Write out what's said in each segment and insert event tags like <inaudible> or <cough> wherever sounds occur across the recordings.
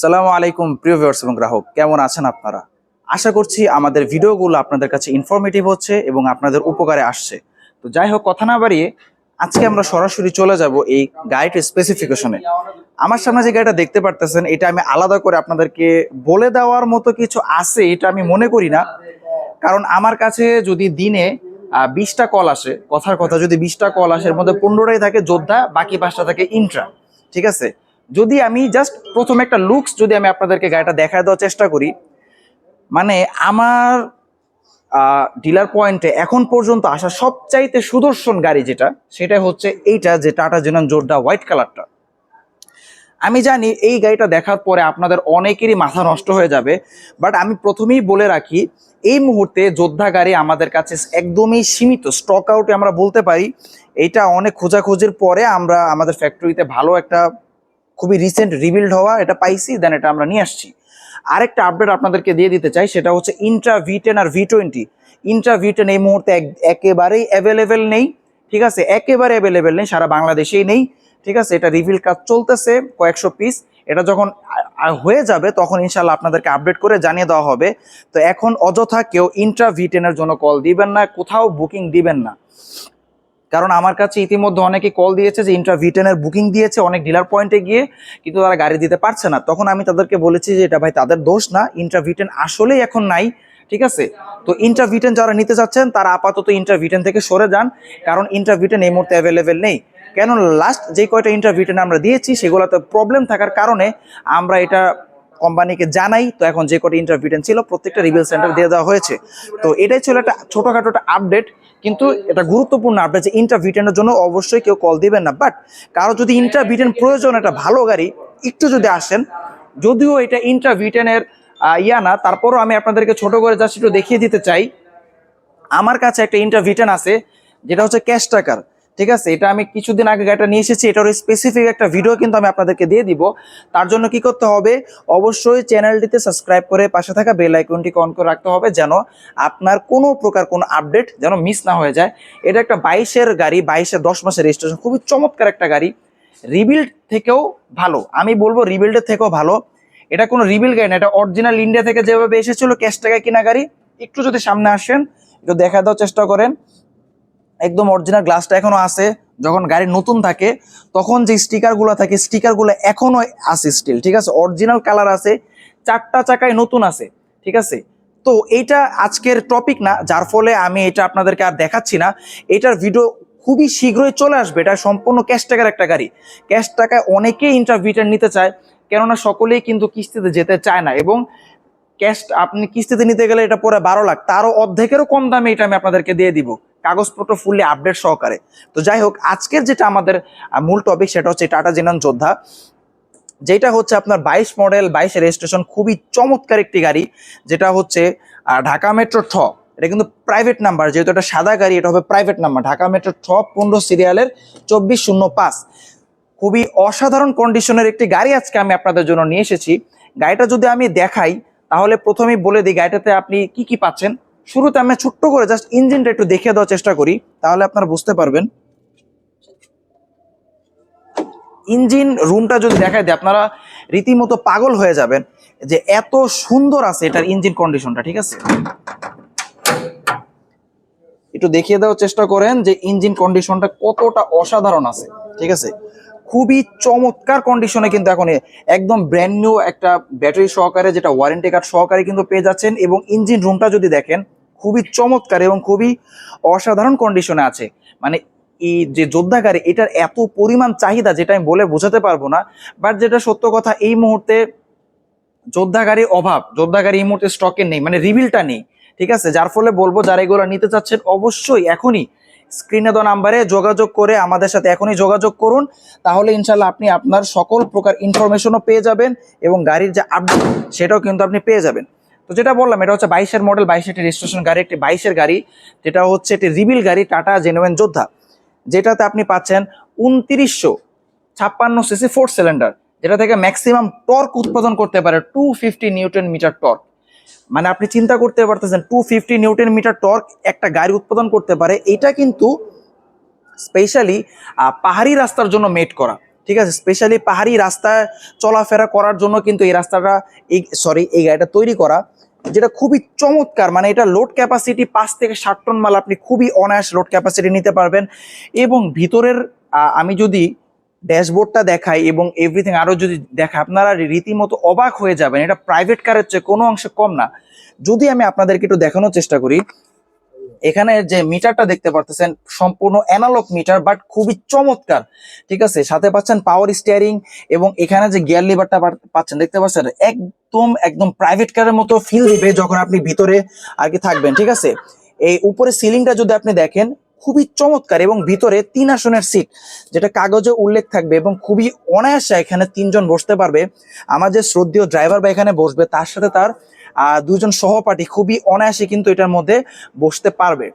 সালামু আলাইকুম, প্রিয় ভিউয়ার্স এবং গ্রাহক। কেমন আছেন আপনারা? আশা করছি আমাদের ভিডিওগুলো আপনাদের কাছে ইনফরমেটিভ হচ্ছে এবং আপনাদের উপকারে আসছে। তো যাই হোক, কথা না বাড়িয়ে আজকে আমরা সরাসরি চলে যাব এই গাড়িটির স্পেসিফিকেশনে আমার সামনে যে গাড়িটা দেখতে পারতেছেন, এটা আমি আলাদা করে আপনাদেরকে বলে দেওয়ার মতো কিছু আছে, এটা আমি মনে করি না। কারণ আমার কাছে যদি দিনে বিশটা কল আসে। কথার কথা যদি বিশটা কল আসে, এর মধ্যে পনেরোটাই থাকে যোদ্ধা, বাকি পাঁচটা থাকে ইন্ট্রা ঠিক আছে? যদি আমি জাস্ট প্রথম একটা লুকস যদি আমি আপনাদেরকে গাড়িটা দেখায় দেওয়ার চেষ্টা করি মানে আমার ডিলার পয়েন্টে এখন পর্যন্ত আসা সবচাইতে সুদর্শন গাড়ি যেটা সেটা হচ্ছে এইটা যে টাটা জেনান জোরডা হোয়াইট কালারটা আমি জানি এই গাড়িটা দেখার পরে আপনাদের অনেকেরই মাথা নষ্ট হয়ে যাবে বাট আমি প্রথমেই বলে রাখি এই মুহূর্তে যোদ্ধা গাড়ি আমাদের কাছে একদমই সীমিত স্টক আউটে আমরা বলতে পারি। এটা অনেক খোঁজাখুঁজির পরে আমরা আমাদের ফ্যাক্টরিতে ভালো একটা খুবই রিসেন্ট রিবিল্ড হওয়া এটা পাইছি দেন এটা আমরা নিয়ে আসছি। আরেকটা আপডেট আপনাদেরকে দিয়ে দিতে চাই, সেটা হচ্ছে ইন্ট্রা ভি টেন আর V twenty intra V ten এই মুহূর্তে একেবারেই অ্যাভেলেবেল নেই, ঠিক আছে? একেবারে অ্যাভেলেবেল নেই, সারা বাংলাদেশেই নেই। ঠিক আছে? এটা রিভিল কাজ চলতেছে, কয়েকশো পিস এটা যখন হয়ে যাবে, তখন ইনশাল্লাহ আপনাদেরকে আপডেট করে জানিয়ে দেওয়া হবে। তো এখন অযথা কেউ ইন্ট্রা ভি জন্য কল দিবেন না, কোথাও বুকিং দিবেন না। কারণ আমার কাছে ইতিমধ্যে অনেকে কল দিয়েছে যে ইন্ট্রা ভি বুকিং দিয়েছে, অনেক ডিলার পয়েন্টে গিয়ে কিন্তু তারা গাড়ি দিতে পারছে না। তখন আমি তাদেরকে বলেছি যে, এটা ভাই তাদের দোষ না ইন্ট্রা ভি আসলেই এখন নাই। ঠিক আছে? তো ইন্ট্রা ভি যারা নিতে চাচ্ছেন তারা আপাতত ইন্ট্রা ভি থেকে সরে যান। কারণ ইন্ট্রা ভি এই মুহূর্তে অ্যাভেলেবেল নেই। কেন লাস্ট যে কয়টা ইন্ট্রা ভি টেন আমরা দিয়েছি, সেগুলোতে প্রবলেম থাকার কারণে আমরা এটা কোম্পানিকে জানাই। তো এখন যে কটা ইন্টারভিউটেন ছিল, প্রত্যেকটা রিভিল সেন্টার দিয়ে দেওয়া হয়েছে। তো এটাই ছিল একটা ছোটোখাটো একটা আপডেট কিন্তু এটা গুরুত্বপূর্ণ আপডেট যে ইন্টারভিউটেনের জন্য অবশ্যই কেউ কল দিবেন না। বাট কারও যদি ইন্টারভিউটেন প্রয়োজন, একটা ভালো গাড়ি, একটু যদি আসেন, যদিও এটা ইন্টারভিউটেনের ইয়া না, তারপরও আমি আপনাদেরকে ছোট করে জাস্ট একটু দেখিয়ে দিতে চাই। আমার কাছে একটা ইন্টারভিউটেন আছে, যেটা হচ্ছে ক্যাশ টাকার ঠিক আছে? এটা আমি কিছুদিন আগে গাড়িটা নিয়ে এসেছি এটার স্পেসিফিক একটা ভিডিও কিন্তু আমি আপনাদেরকে দিয়ে দিব। তার জন্য কি করতে হবে? অবশ্যই চ্যানেলটিতে সাবস্ক্রাইব করে পাশে থাকা বেল আইকনটিকে অন করে রাখতে হবে যেন আপনার কোনো প্রকার কোনো আপডেট যেন মিস না হয়ে যায়। এটা একটা বাইশের গাড়ি বাইশের দশ মাসের রেজিস্ট্রেশন খুবই চমৎকার একটা গাড়ি। রিবিল্ড থেকেও ভালো। আমি বলব রিবিল্ডের থেকেও ভালো। এটা কোনো রিবিল গাড়ি না, এটা অরিজিনাল ইন্ডিয়া থেকে যেভাবে এসেছিল ক্যাশ টাকায় কিনা গাড়ি। একটু যদি সামনে আসেন, একটু দেখা দেওয়ার চেষ্টা করেন। একদম অরিজিনাল গ্লাসটা এখনও আছে। যখন গাড়ি নতুন থাকে, তখন যে স্টিকারগুলো থাকে স্টিকারগুলো এখনও আছে স্টিল ঠিক আছে? অরিজিনাল কালার আছে, চারটা চাকায় নতুন আছে, ঠিক আছে? তো এইটা আজকের টপিক না, যার ফলে আমি এটা আপনাদেরকে আর দেখাচ্ছি না। এটার ভিডিও খুবই শীঘ্রই চলে আসবে। এটা সম্পূর্ণ ক্যাশ টাকার একটা গাড়ি। ক্যাশ টাকায় অনেকেই ইন্টারভিউটা নিতে চায়, কেননা সকলেই কিন্তু কিস্তিতে যেতে চায় না এবং ক্যাশ আপনি কিস্তিতে নিতে গেলে এটা পরে বারো লাখ, তারও অর্ধেকেরও কম দামে এটা আমি আপনাদেরকে দিয়ে দিব। কাগজপত্র ফুললি আপডেট সহকারে। তো যাই হোক, আজকের যেটা আমাদের মূল টপিক সেটা হচ্ছে টাটা জেনান যোদ্ধা। যেটা হচ্ছে আপনার বাইশ মডেল, বাইশ রেজিস্ট্রেশন খুবই চমৎকার একটি গাড়ি। যেটা হচ্ছে ঢাকা মেট্রো ঠ। এটা কিন্তু প্রাইভেট নাম্বার যেহেতু এটা সাদা গাড়ি, এটা হবে প্রাইভেট নাম্বার ঢাকা মেট্রো ঠ, পনেরো সিরিয়ালের চব্বিশ শূন্য পাঁচ। খুবই অসাধারণ কন্ডিশনের একটি গাড়ি আজকে আমি আপনাদের জন্য নিয়ে এসেছি। গাড়িটা যদি আমি দেখাই, তাহলে প্রথমেই বলে দিই, গাড়িটাতে আপনি কি কি পাচ্ছেন? শুরুতে আমি ছোট্ট করে জাস্ট ইঞ্জিনটা একটু দেখিয়ে দেওয়ার চেষ্টা করি, তাহলে আপনারা বুঝতে পারবেন। ইঞ্জিন রুমটা যদি দেখাই দিই, আপনারা রীতিমতো পাগল হয়ে যাবেন যে এত সুন্দর আছে এটার ইঞ্জিন কন্ডিশনটা ঠিক আছে? একটু দেখিয়ে দেওয়ার চেষ্টা করেন যে ইঞ্জিন কন্ডিশনটা কতটা অসাধারণ আছে, ঠিক আছে? খুবই চমৎকার কন্ডিশনে কিন্তু এখন একদম ব্র্যান্ড নিউ একটা ব্যাটারি সহকারে যেটা ওয়ারেন্টি কার্ড সহকারে কিন্তু পেয়ে যাচ্ছেন এবং ইঞ্জিন রুমটা যদি দেখেন, খুবই চমৎকার এবং খুবই অসাধারণ কন্ডিশনে আছে। মানে এই যে যোদ্ধাগারে এটার এত পরিমাণ চাহিদা যেটা আমি বলে বোঝাতে পারব না বাট যেটা সত্য কথা, এই মুহূর্তে যোদ্ধা গাড়ির অভাব। যোদ্ধা গাড়ি এই মুহূর্তে স্টকে নেই মানে রিভিলটা নেই। ঠিক আছে? যার ফলে বলব, যারা এগুলো নিতে চাচ্ছেন, অবশ্যই এখনই স্ক্রিনে দেওয়া নাম্বারে যোগাযোগ করে আমাদের সাথে এখনই যোগাযোগ করুন। তাহলে ইনশাল্লাহ আপনি আপনার সকল প্রকার ইনফরমেশনও পেয়ে যাবেন এবং গাড়ির যে আপডেট সেটাও কিন্তু আপনি পেয়ে যাবেন। তো যেটা বললাম, এটা হচ্ছে বাইশের মডেল বাইশের একটি রেজিস্ট্রেশন গাড়ি, একটি বাইশের গাড়ি, যেটা হচ্ছে একটি রিবিল গাড়ি টাটা জেনুয়েন যোদ্ধা যেটাতে আপনি পাচ্ছেন উনত্রিশশো ছাপ্পান্ন সিসি ফোর সিলিন্ডার যেটা থেকে ম্যাক্সিমাম টর্ক উৎপাদন করতে পারে two fifty newton metre torque মানে আপনি চিন্তা করতে পারতেছেন two fifty newton metre torque একটা গাড়ি উৎপাদন করতে পারে, এটা কিন্তু স্পেশালি পাহাড়ি রাস্তার জন্য মেট করা, ঠিক আছে? স্পেশালি পাহাড়ি রাস্তায় চলাফেরা করার জন্য কিন্তু এই রাস্তাটা, এই সরি এই গাড়িটা তৈরি করা, যেটা খুবই চমৎকার মানে এটা লোড ক্যাপাসিটি পাঁচ থেকে ষাট টন মাল আপনি খুবই অনায়াস লোড ক্যাপাসিটি নিতে পারবেন এবং ভিতরের আমি যদি ড্যাশবোর্ডটা দেখাই এবং এভরিথিং আরও যদি দেখায় আপনারা রীতিমতো অবাক হয়ে যাবেন। এটা প্রাইভেট কারের চেয়ে কোনো অংশে কম না। যদি আমি আপনাদেরকে একটু দেখানোর চেষ্টা করি, এখানে যে মিটারটা দেখতে পারতেছেন, সম্পূর্ণ অ্যানালগ মিটার বাট খুবই চমৎকার। ঠিক আছে? সাথে পাচ্ছেন পাওয়ার স্টিয়ারিং এবং এখানে যে গিয়ার লিভারটা পাচ্ছেন, দেখতে পাচ্ছেন? একদম একদম প্রাইভেট কারের মতো ফিল দিবে যখন আপনি ভিতরে আর কি থাকবেন। ঠিক আছে? এই উপরে সিলিংটা যদি আপনি দেখেন খুবই চমৎকার এবং ভিতরে তিন আসনের সিট যেটা কাগজে উল্লেখ থাকবে এবং খুবই অনায়াসে এখানে তিনজন বসতে পারবে। আমার যে শ্রদ্ধীয় ড্রাইভার বা এখানে বসবে, তার সাথে তার দুজন সহপাঠী খুবই অনায়াসে কিন্তু এটার মধ্যে বসতে পারবে।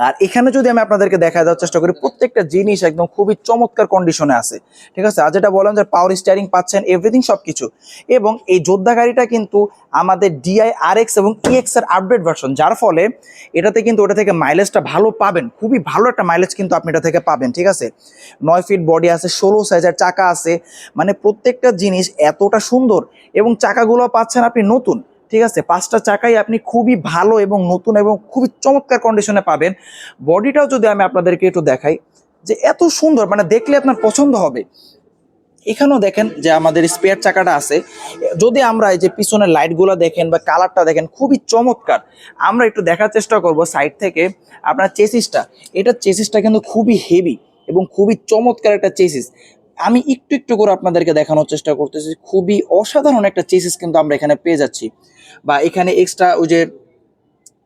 আর এখানে যদি আমি আপনাদেরকে দেখা দেওয়ার চেষ্টা করি, প্রত্যেকটা জিনিস একদম খুবই চমৎকার কন্ডিশনে আছে। ঠিক আছে? আর যেটা বললাম যে পাওয়ার স্টিয়ারিং পাচ্ছেন এভরিথিং সব কিছু এবং এই যোদ্ধা গাড়িটা কিন্তু আমাদের ডিআই আর এক্স এবং ইএক্স এর আপডেট ভার্সন যার ফলে এটাতে কিন্তু ওটা থেকে মাইলেজটা ভালো পাবেন। খুবই ভালো একটা মাইলেজ কিন্তু আপনি এটা থেকে পাবেন, ঠিক আছে? নয় ফিট বডি আছে, ষোলো সাইজের চাকা আছে। মানে প্রত্যেকটা জিনিস এতটা সুন্দর। এবং চাকাগুলো পাচ্ছেন আপনি নতুন। ঠিক আছে? পাঁচটা চাকাই আপনি খুবই ভালো এবং নতুন এবং খুবই চমৎকার কন্ডিশনে পাবেন। বডিটাও যদি আমি আপনাদেরকে একটু দেখাই, যে এত সুন্দর মানে দেখলে আপনার পছন্দ হবে। এখানেও দেখেন যে আমাদের স্পেয়ার চাকাটা আছে। যদি আমরা এই যে পিছনের লাইটগুলো দেখেন বা কালারটা দেখেন, খুবই চমৎকার। আমরা একটু দেখার চেষ্টা করব সাইড থেকে আপনার চেসিসটা এটা চেসিসটা কিন্তু খুবই হেভি এবং খুবই চমৎকার একটা চেসিস আমি একটু একটু করে আপনাদেরকে দেখানোর চেষ্টা করতেছি। খুবই অসাধারণ একটা চেসিস কিন্তু আমরা এখানে পেয়ে যাচ্ছি। বা এখানে এক্সট্রা ওই যে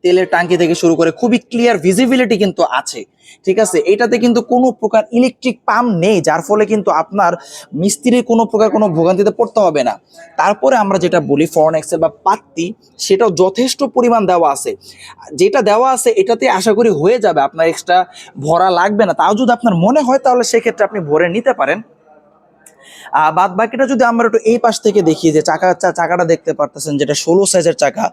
তেলের টাঙ্কি থেকে শুরু করে খুবই ক্লিয়ার ভিজিবিলিটি কিন্তু আছে। ঠিক আছে? এটাতে কিন্তু কোনো প্রকার ইলেকট্রিক পাম্প নেই, যার ফলে কিন্তু আপনার মিস্ত্রির কোনো প্রকার কোনো ভোগান্তিতে পড়তে হবে না। তারপরে আমরা যেটা বলি ফরেন এক্সেল বা পাত্তি, সেটাও যথেষ্ট পরিমাণ দেওয়া আছে। যেটা দেওয়া আছে এটাতে আশা করি হয়ে যাবে, আপনার এক্সট্রা ভরা লাগবে না। তাও যদি আপনার মনে হয় তাহলে সেক্ষেত্রে আপনি ভরে নিতে পারেন। বাদ বাকিটা যদি আমরা একটু এই পাশ থেকে দেখি যে চাকা চাকাটা দেখতে পারতেছেন, যেটা ষোলো সাইজের চাকা,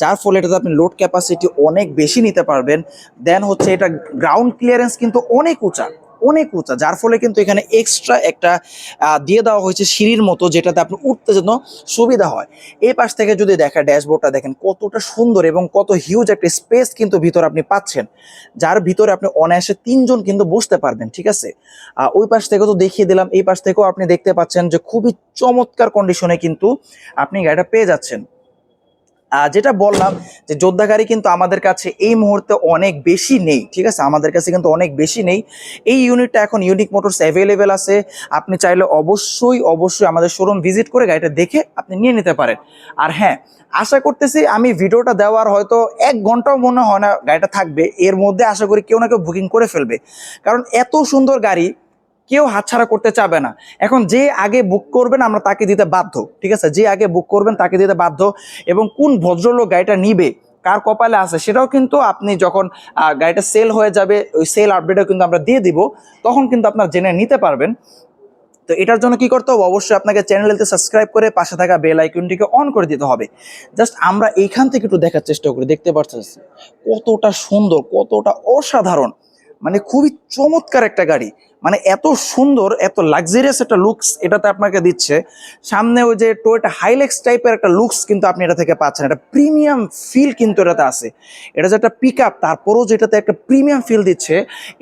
যার ফলে এটাতে আপনি লোড ক্যাপাসিটি অনেক বেশি নিতে পারবেন। দেন হচ্ছে এটা গ্রাউন্ড ক্লিয়ারেন্স কিন্তু অনেক উঁচা। অনেক উঁচা, যার ফলে কিন্তু এখানে এক্সট্রা একটা দিয়ে দেওয়া হয়েছে সিঁড়ির মতো যেটাতে আপনি উঠতে যেন সুবিধা হয়। এই পাশ থেকে যদি দেখা ড্যাশবোর্ডটা দেখেন, কতটা সুন্দর এবং কত হিউজ একটা স্পেস কিন্তু ভিতরে আপনি পাচ্ছেন, যার ভিতরে আপনি অনায়াসে তিনজন কিন্তু বসতে পারবেন, ঠিক আছে? ওই পাশ থেকে তো দেখিয়ে দিলাম, এই পাশ থেকেও আপনি দেখতে পাচ্ছেন যে খুবই চমৎকার কন্ডিশনে কিন্তু আপনি গাড়িটা পেয়ে যাচ্ছেন। যেটা বললাম যে যোদ্ধা গাড়ি কিন্তু আমাদের কাছে এই মুহূর্তে অনেক বেশি নেই, ঠিক আছে? আমাদের কাছে কিন্তু অনেক বেশি নেই। এই ইউনিটটা এখন ইউনিক মোটরস অ্যাভেলেবেল আছে। আপনি চাইলে অবশ্যই অবশ্যই আমাদের শোরুম ভিজিট করে গাড়িটা দেখে আপনি নিয়ে নিতে পারেন। আর হ্যাঁ আশা করতেছি আমি ভিডিওটা দেওয়ার হয়তো এক ঘন্টাও মনে হয় না গাড়িটা থাকবে। এর মধ্যে আশা করি কেউ না কেউ বুকিং করে ফেলবে। কারণ এত সুন্দর গাড়ি কেউ হাতছাড়া করতে চাবে না। এখন যে আগে বুক করবেন, আমরা তাকে দিতে বাধ্য, ঠিক আছে? যে আগে বুক করবেন, তাকে দিতে বাধ্য। এবং কোন ভদ্রলোক গাড়িটা নিবে, কার কপালে আছে, সেটাও কিন্তু আপনি যখন গাড়িটা সেল হয়ে যাবে, ওই সেল আপডেটও কিন্তু আমরা দিয়ে দিব, তখন কিন্তু আপনার জেনে নিতে পারবেন। তো এটার জন্য কি করতে হবে? অবশ্যই আপনাকে চ্যানেলতে সাবস্ক্রাইব করে পাশে থাকা বেল আইকনটিকে অন করে দিতে হবে। জাস্ট আমরা এইখান থেকে একটু দেখার চেষ্টা করি, দেখতে পাচ্ছেন? কতটা সুন্দর, কতটা অসাধারণ মানে খুবই চমৎকার একটা গাড়ি। মানে এত সুন্দর, এত লাক্সারিয়াস একটা লুকস এটাতে আপনাকে দিচ্ছে। সামনে ওই যে টোয়েটা হাইলেক্স টাইপের একটা লুকস কিন্তু আপনি এটা থেকে পাচ্ছেন। একটা প্রিমিয়াম ফিল কিন্তু এটাতে আছে। এটা যে একটা পিক আপ তারপরেও যেটাতে একটা প্রিমিয়াম ফিল দিচ্ছে,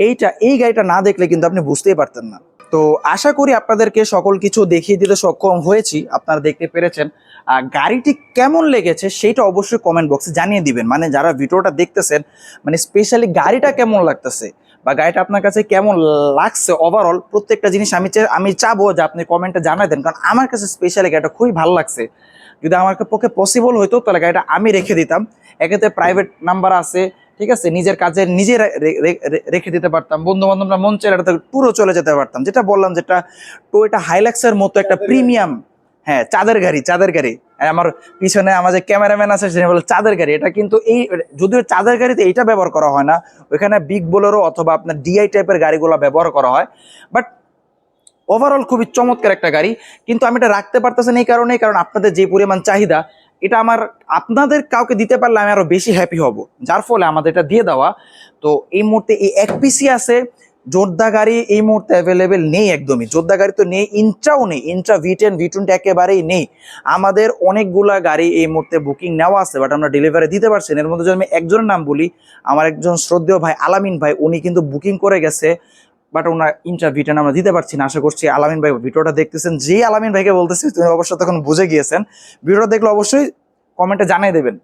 এইটা, এই গাড়িটা না দেখলে কিন্তু আপনি বুঝতেই পারতেন না। তো আশা করি আপনাদেরকে সকল কিছু দেখিয়ে দিতে সক্ষম হয়েছি। আপনারা দেখতে পেরেছেন। গাড়িটি কেমন লেগেছে সেটা অবশ্যই কমেন্ট বক্সে জানিয়ে দিবেন। মানে যারা ভিডিওটা দেখতেছেন মানে স্পেশালি গাড়িটা কেমন লাগতেছে বা গাড়িটা আপনার কাছে কেমন লাগছে ওভারঅল প্রত্যেকটা জিনিস আমি আমি চাবো যে আপনি কমেন্টে জানাই দেন কারণ আমার কাছে স্পেশালি গাড়িটা খুবই ভালো লাগছে। যদি আমার পক্ষে পসিবল হতো তাহলে গাড়িটা আমি রেখে দিতাম। এক্ষেত্রে প্রাইভেট নাম্বার আছে ঠিক আছে? নিজের কাজে নিজে রেখে দিতে পারতাম। বন্ধু বান্ধবরা মন চাইলে পুরো চলে যেতে পারতাম। যেটা বললাম যেটা টোয়েটা হাইলাক্সের মতো একটা প্রিমিয়াম হ্যাঁ চাঁদের গাড়ি চাঁদের গাড়ি। আমার পিছনে আমার যে ক্যামেরাম্যান আছে সে বলে চাঁদের গাড়ি। এটা কিন্তু এই, যদিও চাঁদের গাড়িতে এইটা ব্যবহার করা হয় না, ওইখানে বিগ বোলেরো অথবা আপনার ডিআই টাইপের গাড়িগুলো ব্যবহার করা হয়। বাট ওভারঅল খুবই চমৎকার একটা গাড়ি। কিন্তু আমি এটা রাখতে পারতেছি না এই কারণেই, কারণ আপনাদের যে পরিমাণ চাহিদা, এটা আমার, আপনাদের কাউকে দিতে পারলে আমি আরও বেশি হ্যাপি হব। যার ফলে আমাদের এটা দিয়ে দেওয়া। তো এই মুহূর্তে এই এক পিসি আছে জোরদা গাড়ি এই মুহূর্তে অ্যাভেলেবেল নেই একদমই। জোরদা গাড়ি তো নেই ইন্ট্রাও নেই। Intra V ten V twenty একেবারেই নেই। আমাদের অনেকগুলা গাড়ি এই মুহূর্তে বুকিং নেওয়া আছে বাট আমরা ডেলিভারি দিতে পারছি এর মধ্যে যদি আমি একজনের নাম বলি, আমার একজন শ্রদ্ধেয় ভাই আলামিন ভাই, উনি কিন্তু বুকিং করে গেছে বাট ওনার ইন্টার ভিটেন আমরা দিতে পারছি না। আশা করছি আলামিন ভাই ভিডিওটা দেখতেছেন। যেই আলামিন ভাইকে বলতেছি তুমি অবশ্যই তখন বুঝে গিয়েছেন। ভিডিওটা দেখলে অবশ্যই কমেন্টে জানিয়ে দেবেন।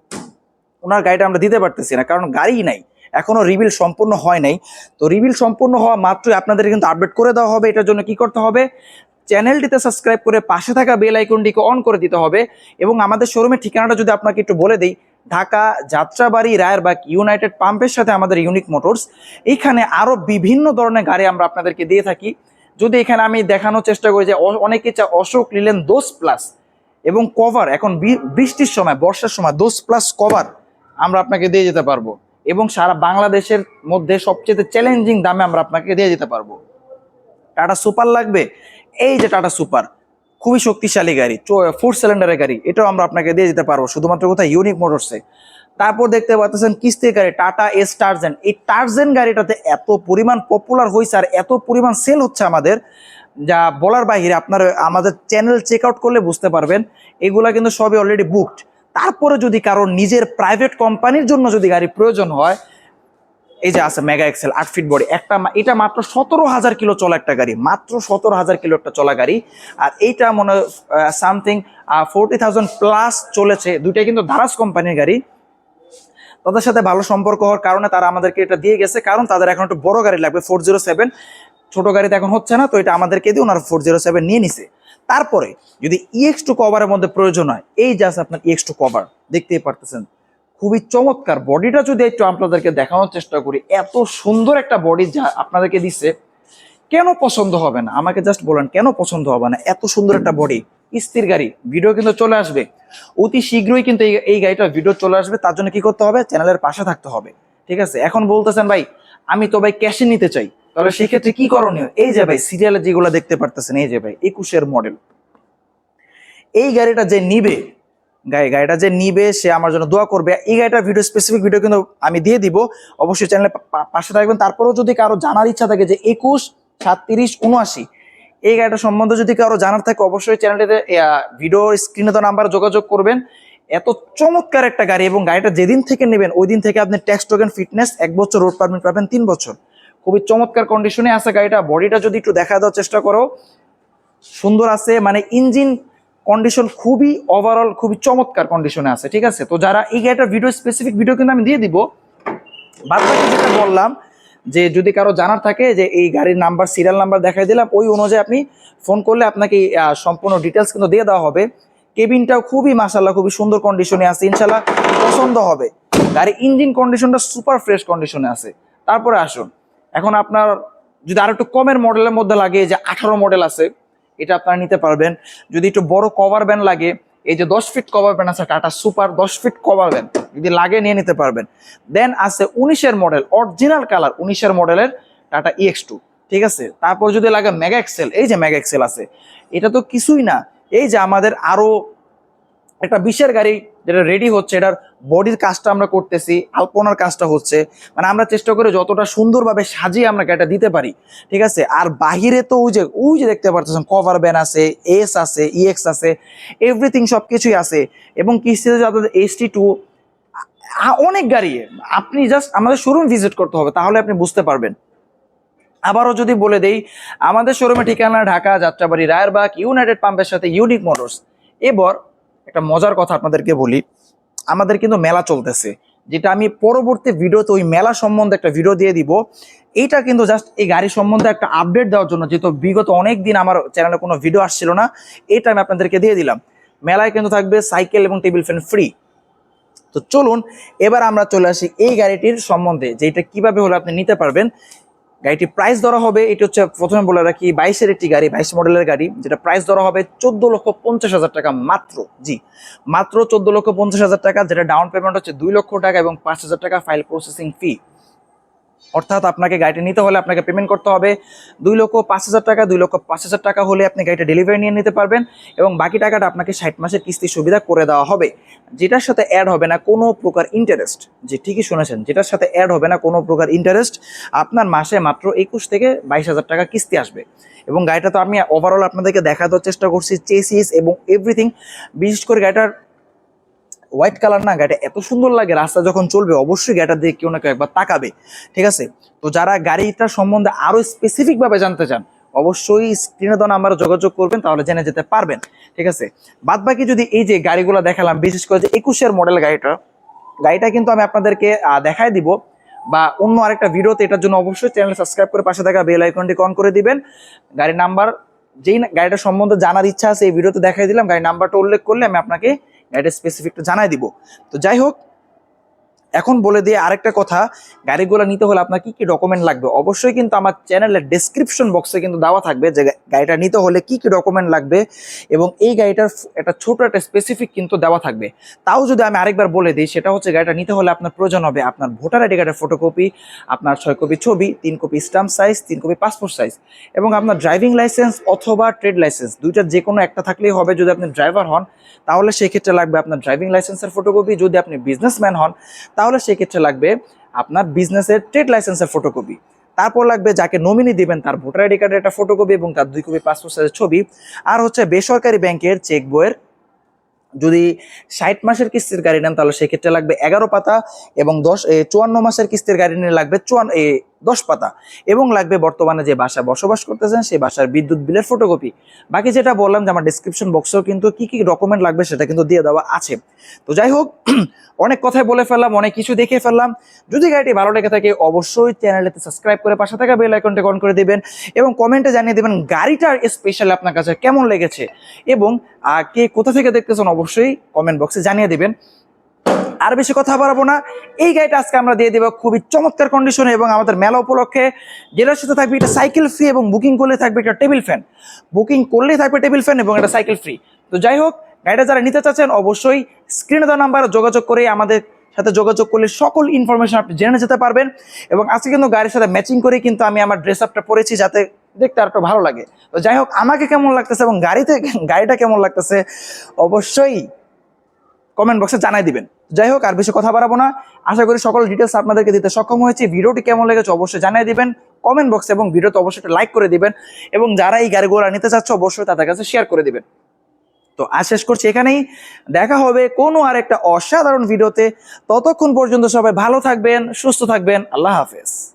ওনার গাড়িটা আমরা দিতে পারতেছি না, কারণ গাড়ি নাই। এখনও রিবিল সম্পূর্ণ হয় নাই। তো রিবিল সম্পূর্ণ হওয়া মাত্রই আপনাদের কিন্তু আপডেট করে দেওয়া হবে, এটার জন্য কি করতে হবে? চ্যানেলটিতে সাবস্ক্রাইব করে পাশে থাকা বেল আইকনটিকে অন করে দিতে হবে এবং আমাদের শোরুমের ঠিকানাটা যদি আপনাকে একটু বলে দিই, ঢাকা যাত্রাবাড়ি, রায়েরবাগ ইউনাইটেড পাম্পের সাথে আমাদের ইউনিক মোটরস এইখানে আরও বিভিন্ন ধরনের গাড়ি আমরা আপনাদেরকে দিয়ে থাকি। যদি এখানে আমি দেখানোর চেষ্টা করি যে অনেকে চা অশোক নিলেন দোষ প্লাস এবং কভার, এখন বৃষ্টির সময়, বর্ষার সময় দোষ প্লাস কভার আমরা আপনাকে দিয়ে যেতে পারব। এবং সারা বাংলাদেশের মধ্যে সবচেয়ে চ্যালেঞ্জিং দামে আমরা আপনাকে দিয়ে যেতে পারব। টাটা সুপার লাগবে? এই যে টাটা সুপার, খুবই শক্তিশালী গাড়ি ফোর সিলিন্ডারের গাড়ি, এটাও আমরা আপনাকে দিয়ে দিতে পারব, শুধুমাত্র কোথায়? ইউনিক মোটরসে তারপর দেখতে পাচ্ছেন কিস্তির গাড়ি টাটা এস টার্জেন এই টার্জেন গাড়িটাতে এত পরিমাণ পপুলার হয়েছে আর এত পরিমাণ সেল হচ্ছে আমাদের, যা বলার বাইরে আপনার আমাদের চ্যানেল চেক আউট করলে বুঝতে পারবেন। এগুলা কিন্তু সবই অলরেডি বুকড তারপরে যদি কারোর নিজের প্রাইভেট কোম্পানির জন্য যদি গাড়ি প্রয়োজন হয়, এই যে আছে মেগা এক্সেল আট ফিট বডি একটা এটা মাত্র সতেরো হাজার কিলো চলা একটা গাড়ি, মাত্র সতেরো হাজার কিলো একটা চলা গাড়ি। আর এইটা মনে সামথিং ফোরটি থাউজেন্ড প্লাস চলেছে, দুইটাই কিন্তু দারাজ কোম্পানির গাড়ি। তাদের সাথে ভালো সম্পর্ক হওয়ার কারণে তারা আমাদেরকে এটা দিয়ে গেছে, কারণ তাদের এখন একটু বড় গাড়ি লাগবে ফোর জিরো সেভেন ছোট গাড়িতে এখন হচ্ছে না, তো এটা আমাদেরকে দিয়ে ওনারা ফোর জিরো সেভেন নিয়ে নিছে। তারপরে যদি ইএক্স টু কভারের মধ্যে প্রয়োজন হয়, এই জাস্ট আপনার ইএক্স টু কভার দেখতেই পারতেছেন। খুবই চমৎকার বডিটা যদি একটু আপনাদেরকে দেখানোর চেষ্টা করি, এত সুন্দর একটা বডি যা আপনাদেরকে দিচ্ছে কেন পছন্দ হবে না? আমাকে জাস্ট বলেন, কেন পছন্দ হবে না? এত সুন্দর একটা বডি স্থির গাড়ি ভিডিও কিন্তু চলে আসবে। অতি শীঘ্রই কিন্তু এই গাড়িটার ভিডিও চলে আসবে, তার জন্য কি করতে হবে? চ্যানেলের পাশে থাকতে হবে। ঠিক আছে? এখন বলতেছেন, ভাই, আমি তো ভাই ক্যাশে নিতে চাই। তাহলে সেক্ষেত্রে কি করণীয়? এই যে ভাই সিরিয়ালে যেগুলো দেখতে পারতেছেন, এই যে ভাই, একুশের মডেল এই গাড়িটা যে নিবে গাড়ি গাড়িটা যে নিবে, সে আমার জন্য দোয়া করবে। এই গাড়িটার ভিডিও স্পেসিফিক ভিডিও কিন্তু আমি দিয়ে দিব। অবশ্যই চ্যানেলে পাশে থাকবেন। তারপরেও যদি কারও জানার ইচ্ছা থাকে যে একুশ, সাতত্রিশ, উনআশি, এই গাড়িটা সম্বন্ধে যদি কারও জানার থাকে, অবশ্যই চ্যানেলটিতে ভিডিও স্ক্রিনে তো নাম্বার যোগাযোগ করবেন। এত চমৎকার একটা গাড়ি এবং গাড়িটা যেদিন থেকে নেবেন ওই দিন থেকে আপনি ট্যাক্স টোকেন ফিটনেস এক বছর রোড পারমিট পাবেন, তিন বছর। খুবই চমৎকার কন্ডিশনে আছে গাড়িটা। বডিটা যদি একটু দেখা দেওয়ার চেষ্টা করো, সুন্দর আছে মানে ইঞ্জিন কন্ডিশন খুবই ওভারঅল খুবই চমৎকার কন্ডিশনে আছে, ঠিক আছে? তো যারা এই গাড়িটার ভিডিও স্পেসিফিক ভিডিও কিন্তু আমি দিয়ে দিব। বাদ বাকি যেটা বললাম, যে যদি কারও জানার থাকে যে এই গাড়ির নাম্বার সিরিয়াল নাম্বার দেখাই দিলাম, ওই অনুযায়ী আপনি ফোন করলে আপনাকে সম্পূর্ণ ডিটেলস কিন্তু দিয়ে দেওয়া হবে। কেবিনটাও খুবই মাসাল্লাহ খুবই সুন্দর কন্ডিশনে আছে ইনশাল্লাহ পছন্দ হবে। গাড়ির ইঞ্জিন কন্ডিশনটা সুপার ফ্রেশ কন্ডিশনে আছে। তারপরে আসুন। এখন আপনার যদি আর একটু কমের মডেলের মধ্যে লাগে যে আঠারো মডেল আছে, এটা আপনারা নিতে পারবেন। যদি একটু বড় কভার ব্যান্ড লাগে, এই যে দশ ফিট কভার ব্যান্ড আছে, টাটা সুপার দশ ফিট কভার ব্যান্ড, যদি লাগে নিয়ে নিতে পারবেন। দেন আছে উনিশের মডেল, অরিজিনাল কালার উনিশের মডেলের টাটা ইএক্স টু ঠিক আছে? তারপর যদি লাগে মেগা এক্সেল এই যে মেগা এক্সেল আছে, এটা তো কিছুই না। এই যে আমাদের আরও একটা বিশের গাড়ি যেটা রেডি হচ্ছে, এটার বডির কাজটা আমরা করতেছি, আলপনার কাজটা হচ্ছে। মানে আমরা চেষ্টা করি যতটা সুন্দরভাবে সাজিয়ে আমরা এটা দিতে পারি, ঠিক আছে? আর বাহিরে তো ওই যে ওই যে দেখতে পারতেছেন কভার ব্যান আছে এস আছে ইএক্স আছে এভরিথিং সব কিছুই আছে। এবং কিস্তিতে এস টি টু অনেক গাড়ি, আপনি জাস্ট আমাদের শোরুম ভিজিট করতে হবে, তাহলে আপনি বুঝতে পারবেন। আবারও যদি বলে দেই, আমাদের শোরুমের ঠিকানা ঢাকা, যাত্রাবাড়ি, রায়েরবাগ ইউনাইটেড পাম্পের সাথে ইউনিক মোটরস এবার একটা মজার কথা আপনাদেরকে বলি। আমাদের কিন্তু মেলা চলতেছে। যেটা আমি পরবর্তী ভিডিওতে ওই মেলা সম্বন্ধে একটা ভিডিও দিয়ে দিব। এইটা কিন্তু জাস্ট এই গাড়ি সম্বন্ধে একটা আপডেট দেওয়ার জন্য, যেহেতু বিগত অনেক দিন আমার চ্যানেলে কোনো ভিডিও আসছিল না, এটা আমি আপনাদেরকে দিয়ে দিলাম। মেলায় কিন্তু থাকবে সাইকেল এবং টেবিল ফ্যান ফ্রি তো চলুন, এবার আমরা চলে আসি এই গাড়িটির সম্বন্ধে, যে এটা কীভাবে হলে আপনি নিতে পারবেন। গাড়িটি প্রাইস ধরা হবে, এটি হচ্ছে প্রথমে বলে রাখি, বাইশের একটি গাড়ি, বাইশ মডেলের গাড়ি, যেটা প্রাইস ধরা হবে চোদ্দ লক্ষ পঞ্চাশ হাজার টাকা মাত্র, জি। মাত্র চোদ্দ লক্ষ পঞ্চাশ হাজার টাকা, যেটা ডাউন পেমেন্ট হচ্ছে দুই লক্ষ টাকা এবং পাঁচ হাজার টাকা ফাইল প্রসেসিং ফি অর্থাৎ আপনাকে গাড়িটা নিতে হলে আপনাকে পেমেন্ট করতে হবে। দুই লক্ষ পাঁচ হাজার টাকা, দুই লক্ষ পাঁচ হাজার টাকা হলে আপনি গাড়িটা ডেলিভারি নিয়ে নিতে পারবেন এবং বাকি টাকাটা আপনাকে ষাট মাসের কিস্তি সুবিধা করে দেওয়া হবে। যেটার সাথে অ্যাড হবে না কোনো প্রকার ইন্টারেস্ট যে ঠিকই শুনেছেন, যেটার সাথে অ্যাড হবে না কোনো প্রকার ইন্টারেস্ট আপনার মাসে মাত্র একুশ থেকে বাইশ হাজার টাকা কিস্তি আসবে। এবং গাড়িটা তো আমি ওভারঅল আপনাদেরকে দেখানোর চেষ্টা করছি চেসিস এবং এভরিথিং বিশেষ করে গাড়িটার হোয়াইট কালার না, গাড়িটা এত সুন্দর লাগে, রাস্তা যখন চলবে অবশ্যই গাড়িটা দিয়ে কেউ না কেউ একবার তাকাবে, ঠিক আছে? তো যারা গাড়িটার সম্বন্ধে আরও স্পেসিফিক ভাবে জানতে চান, অবশ্যই স্ক্রিনে দেওয়া নাম্বারে যোগাযোগ করবেন, তাহলে জেনে যেতে পারবেন, ঠিক আছে? বাদ বাকি যদি এই যে গাড়িগুলো দেখালাম, বিশেষ করে যে একুশের মডেল গাড়িটা গাড়িটা কিন্তু আমি আপনাদেরকে দেখাই দিব, বা অন্য আরেকটা ভিডিওতে এটার জন্য অবশ্যই চ্যানেল সাবস্ক্রাইব করে পাশে থাকা বেল আইকনটি অন করে দিবেন। গাড়ির নাম্বার যেই গাড়িটার সম্বন্ধে জানার ইচ্ছা আছে, এই ভিডিওতে দেখাই দিলাম, গাড়ির নাম্বারটা উল্লেখ করলে আমি আপনাকে গাড়িটা স্পেসিফিকটা জানাই দিব। তো যাই হোক এখন বলে দিয়ে আরেকটা কথা, গাড়িগুলো নিতে হলে আপনার কি কি ডকুমেন্ট লাগবে? অবশ্যই কিন্তু আমার চ্যানেলের ডেসক্রিপশন বক্সে কিন্তু দেওয়া থাকবে যে গাড়িটা নিতে হলে কি কি ডকুমেন্ট লাগবে এবং এই গাড়িটার একটা ছোট একটা স্পেসিফিক কিন্তু দেওয়া থাকবে। তাও যদি আমি আরেকবার বলে দিই, সেটা হচ্ছে গাড়িটা নিতে হলে আপনার প্রয়োজন হবে আপনার ভোটার আইডি কার্ডের ফটোকপি আপনার ছয় কপি ছবি, তিন কপি স্টাম্প সাইজ তিন কপি পাসপোর্ট সাইজ এবং আপনার ড্রাইভিং লাইসেন্স অথবা ট্রেড লাইসেন্স দুইটার যে কোনো একটা থাকলেই হবে যদি আপনি ড্রাইভার হন। তাহলে সেক্ষেত্রে লাগবে আপনার ড্রাইভিং লাইসেন্সের ফটোকপি যদি আপনি বিজনেসম্যান হন তাহলে সেক্ষেত্রে লাগবে আপনার বিজনেসের ট্রেড লাইসেন্সের ফটোকপি তারপর লাগবে যাকে নমিনি দিবেন তার ভোটার আইডি কার্ডের একটা ফটোকপি এবং তার দুই কপি পাসপোর্ট সাইজের ছবি। আর হচ্ছে বেসরকারি ব্যাংকের চেক বইয়ের যদি ষাট মাসের কিস্তির গাড়ি নেন তাহলে সেক্ষেত্রে লাগবে এগারো পাতা এবং দশ চুয়ান্ন মাসের কিস্তির গাড়ি নিয়ে লাগবে চুয়ান্ন দশ পাতা। এবং লাগবে বর্তমানে যে বাসা বসবাস করতেছেন, সেই বাসার বিদ্যুৎ বিলের ফটোকপি বাকি যেটা বললাম যে আমার ডিসক্রিপশন বক্সেও কিন্তু কি কি ডকুমেন্ট লাগবে সেটা কিন্তু দিয়ে দেওয়া আছে। তো যাই হোক, <clears throat> অনেক কথাই বলে ফেললাম, অনেক কিছু দেখে ফেললাম। যদি গাড়িটি ভালো লেগে থাকে, অবশ্যই চ্যানেলটিতে সাবস্ক্রাইব করে পাশে থাকা বেল আইকনটি অন করে দিবেন এবং কমেন্টে জানিয়ে দেবেন গাড়িটার স্পেশাল আপনার কাছে কেমন লেগেছে। এবং কে কোথা থেকে দেখতেছেন, অবশ্যই কমেন্ট বক্সে জানিয়ে দিবেন। আর বেশি কথা বাড়াবো না। এই গাড়িটা আজকে আমরা দিয়ে দেবো খুবই চমৎকার কন্ডিশনে এবং আমাদের মেলা উপলক্ষে যেটার সাথে থাকবে এটা সাইকেল ফ্রি এবং বুকিং করলে থাকবে একটা টেবিল ফ্যান বুকিং করলেই থাকবে টেবিল ফ্যান এবং এটা সাইকেল ফ্রি তো যাই হোক, গাড়িটা যারা নিতে চাচ্ছেন অবশ্যই স্ক্রিনে দেওয়া নাম্বারে যোগাযোগ করে আমাদের সাথে যোগাযোগ করলে সকল ইনফরমেশন আপনি জেনে যেতে পারবেন এবং আজকে কিন্তু গাড়ির সাথে ম্যাচিং করে কিন্তু আমি আমার ড্রেস আপটা পরেছি যাতে দেখতে আর একটু ভালো লাগে। তো যাই হোক, আমাকে কেমন লাগতেছে এবং গাড়িতে, গাড়িটা কেমন লাগতেছে? অবশ্যই কমেন্ট বক্সে জানাই দিবেন। যাই হোক, আর বেশি কথা বাড়াবো না। আশা করি সকল ডিটেলস আপনাদেরকে দিতে সক্ষম হয়েছি। ভিডিওটি কেমন লেগেছে অবশ্যই জানিয়ে দিবেন। কমেন্ট বক্সে এবং ভিডিওতে অবশ্যই একটা লাইক করে দিবেন। এবং যারা এই গাড়িগুলো নিতে চাচ্ছে, অবশ্যই তাদের কাছে শেয়ার করে দিবেন। তো আজ শেষ করছি এখানেই। দেখা হবে কোনো আর একটা অসাধারণ ভিডিওতে ততক্ষণ পর্যন্ত সবাই ভালো থাকবেন, সুস্থ থাকবেন। আল্লাহ হাফেজ।